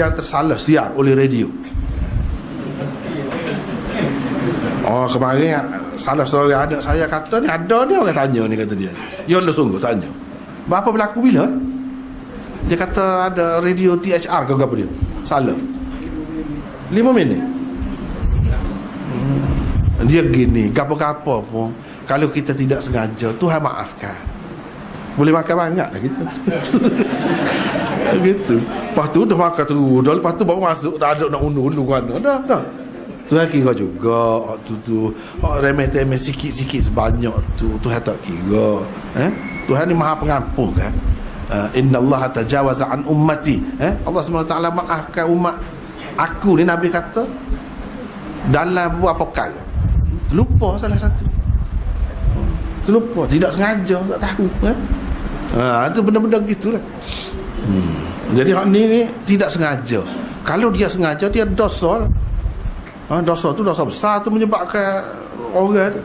yang tersalah siar oleh radio Oh kemarin salah seorang anak saya kata ni ada ni orang tanya ni kata dia. Ya Allah sungguh tanya. Berapa berlaku bila? Dia kata ada radio THR ke apa dia? Salah. Lima minit. Hmm. Dia gini, gapo-gapo pun kalau kita tidak sengaja, Tuhan maafkan. Boleh makan banyak lah kita. gitu. Lepas tu dah makan terus. Dah lepas tu baru masuk tak ada nak undur-undur mana. Dah, dah. Tuhan kira juga oh, tu tu oh, remeh-temeh sikit-sikit sebanyak tu Tuhan tak kira eh? Tuhan ni maha pengampun kan uh, Inna Allah tajawaza an ummati eh? Allah SWT maafkan umat Aku ni Nabi kata Dalam beberapa perkara Terlupa salah satu hmm. Terlupa Tidak sengaja Tak tahu eh? ha, Itu benda-benda gitulah hmm. Jadi hak ni, ni Tidak sengaja. Kalau dia sengaja Dia dosa ha, dosa tu dosa besar tu menyebabkan orang tu.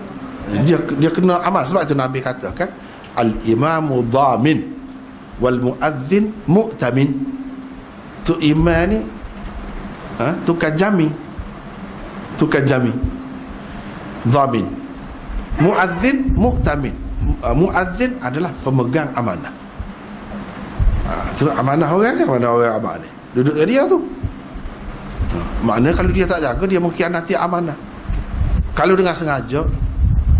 Dia dia kena amal. Sebab tu Nabi katakan al imamu dhamin wal muadzin mu'tamin. Tu imam ni ha, tu kajami tu kajami dhamin. Muadzin mu'tamin. Muadzin adalah pemegang amanah ha, tu amanah orang ni amanah orang amanah ni. Duduk dia tu. Makna kalau dia tak jaga Dia mungkin nanti amanah. Kalau dengan sengaja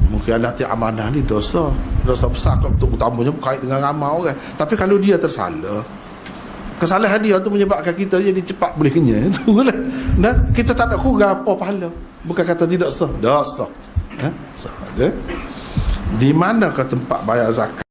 Mungkin nanti amanah ni dosa. Dosa besar Untuk utamanya berkait dengan ramal orang. Tapi kalau dia tersalah Kesalahan dia tu menyebabkan kita jadi cepat boleh kenyang Itu lah Dan kita tak nak kurang apa pahala. Bukan kata tidak sah. Dosa. Eh? Di mana ke tempat bayar zakat